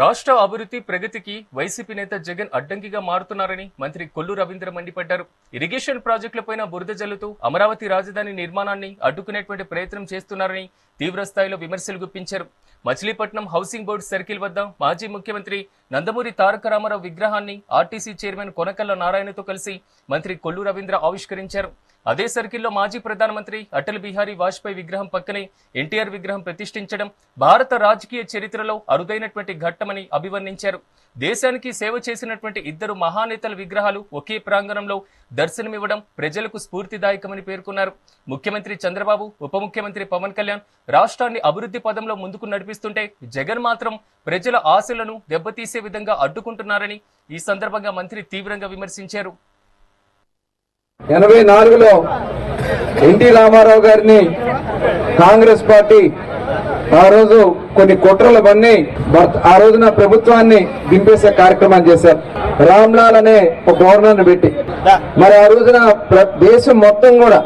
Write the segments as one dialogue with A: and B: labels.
A: రాష్ట్ర అభివృద్ధి ప్రగతికి వైసీపీ నేత జగన్ అడ్డంకిగా మారుతున్నారని మంత్రి కొల్లు రవీంద్ర మండిపడ్డారు. ఇరిగేషన్ ప్రాజెక్టులపైన బురద జల్లుతూ అమరావతి రాజధాని నిర్మాణాన్ని అడ్డుకునేటువంటి ప్రయత్నం చేస్తున్నారని తీవ్ర స్థాయిలో విమర్శలు గుప్పించారు. మచిలీపట్నం హౌసింగ్ బోర్డు సర్కిల్ వద్ద మాజీ ముఖ్యమంత్రి నందమూరి తారక రామారావు విగ్రహాన్ని ఆర్టీసీ చైర్మన్ కొనకల్ల నారాయణతో కలిసి మంత్రి కొల్లు రవీంద్ర ఆవిష్కరించారు. అదే సర్కిల్లో మాజీ ప్రధానమంత్రి అటల్ బిహారీ వాజ్పేయి విగ్రహం పక్కనే ఎన్టీఆర్ విగ్రహం ప్రతిష్ఠించడం భారత రాజకీయ చరిత్రలో అరుదైనటువంటి ఘట్టమని అభివర్ణించారు. దేశానికి సేవ చేసినటువంటి ఇద్దరు మహానేతల విగ్రహాలు ఒకే ప్రాంగణంలో దర్శనమివ్వడం ప్రజలకు స్ఫూర్తిదాయకమని పేర్కొన్నారు. ముఖ్యమంత్రి చంద్రబాబు ఉప ముఖ్యమంత్రి పవన్ కళ్యాణ్ రాష్ట్రాన్ని అభివృద్ధి పదంలో ముందుకు నడిపిస్తుంటే జగన్ మాత్రం ప్రజల ఆశలను దెబ్బతీసే విధంగా అడ్డుకుంటున్నారని ఈ సందర్భంగా మంత్రి తీవ్రంగా విమర్శించారు.
B: ఎనభై నాలుగులో ఎన్టీ రామారావు గారిని కాంగ్రెస్ పార్టీ ఆ రోజు కొన్ని కుట్రలు బన్నీ ఆ రోజున ప్రభుత్వాన్ని దింపేసే కార్యక్రమం చేశారు రామ్లాల్ అనే ఒక గవర్నర్ పెట్టి. మరి ఆ రోజున ప్ర- దేశం మొత్తం కూడా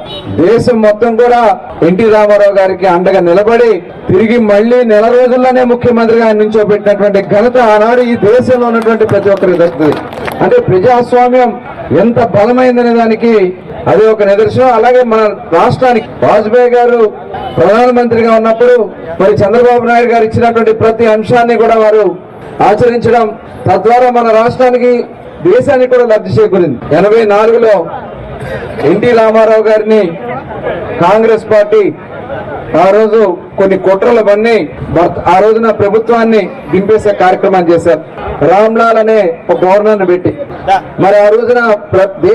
B: దేశం మొత్తం కూడా ఎన్టీ రామారావు గారికి అండగా నిలబడి తిరిగి మళ్ళీ నెల రోజుల్లోనే ముఖ్యమంత్రిగా ఆయన నుంచోబెట్టినటువంటి ఘనత ఆనాడు ఈ దేశంలో ఉన్నటువంటి ప్రతి ఒక్కరికి దక్కుతుంది. అంటే ప్రజాస్వామ్యం ఎంత బలమైందనే దానికి అది ఒక నిదర్శనం. అలాగే మన రాష్ట్రానికి వాజ్పేయి గారు ప్రధానమంత్రిగా ఉన్నప్పుడు మరి చంద్రబాబు నాయుడు గారు ఇచ్చినటువంటి ప్రతి అంశాన్ని కూడా వారు ఆచరించడం తద్వారా మన రాష్ట్రానికి దేశానికి కూడా లబ్ధి చేకూరింది. ఎనభై నాలుగులో ఎన్టీ రామారావు గారిని కాంగ్రెస్ పార్టీ ఆ రోజు కొన్ని కుట్రలు బన్ని భర్త- ఆ రోజున ప్రభుత్వాన్ని దింపేసే కార్యక్రమం చేశారు. రామ్లాల్ అనే ఒక గవర్నర్ పెట్టి. మరి ఆ రోజున